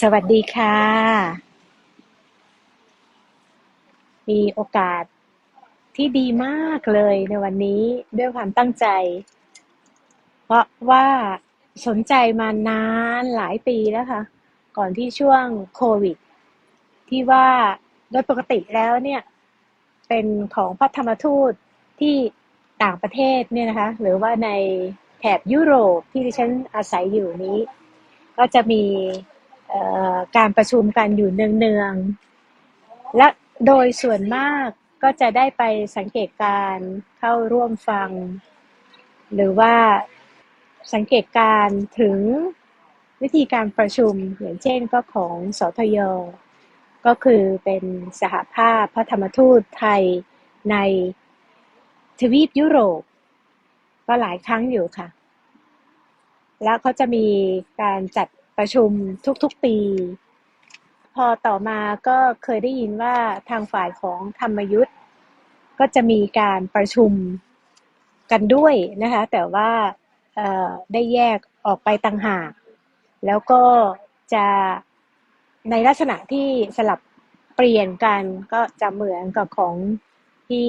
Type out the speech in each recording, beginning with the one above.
สวัสดีค่ะ มีโอกาสที่ดีมากเลยในวันนี้ด้วยความตั้งใจ เพราะว่าสนใจมานานหลายปีแล้วค่ะ ก่อนที่ช่วงโควิด ที่ว่าโดยปกติแล้วเนี่ย เป็นของพระธรรมทูตที่ต่างประเทศเนี่ยนะคะ หรือว่าในแถบยุโรปที่ดิฉันอาศัยอยู่นี้ ก็จะมี การประชุมกันอยู่เนืองๆ และโดยส่วนมากก็จะได้ไปสังเกตการเข้าร่วมฟัง หรือว่าสังเกตการถึงวิธีการประชุมอย่างเช่นก็ของสทย ก็คือเป็นสหภาพพระธรรมทูตไทยในทวีปยุโรป ก็หลายครั้งอยู่ค่ะ แล้วเขาจะมีการจัด ประชุมทุกๆปี พอต่อมาก็เคยได้ยินว่าทางฝ่ายของธรรมยุทธ์ก็จะมีการประชุมกันด้วยนะคะ แต่ว่าได้แยกออกไปต่างหาก แล้วก็จะในลักษณะที่สลับเปลี่ยนกันก็จะเหมือนกับของที่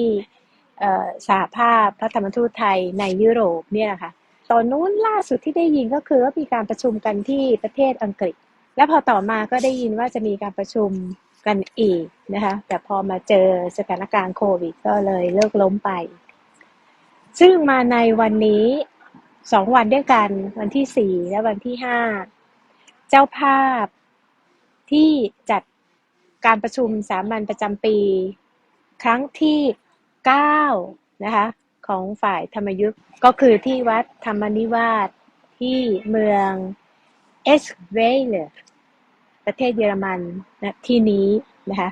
สหภาพพระธรรมทูตไทยในยุโรปเนี่ยนะคะ ตอนนู้นล่าสุดที่ได้ยินก็คือว่ามีการประชุมกันที่ประเทศอังกฤษ แล้วพอต่อมาก็ได้ยินว่าจะมีการประชุมกันอีกนะคะแต่พอมาเจอสถานการณ์โควิด ก็เลยเลิกล้มไป ซึ่งมาในวันนี้สองวันด้วยกันวันที่สี่และวันที่ห้าเจ้าภาพที่จัดการประชุมสามัญประจำปี ครั้งที่เก้านะคะ ของฝ่ายธรรมยุทธ์ก็คือที่วัดธรรมนิวาสที่เมืองเอสเวเลประเทศเยอรมันนะที่นี้นะคะ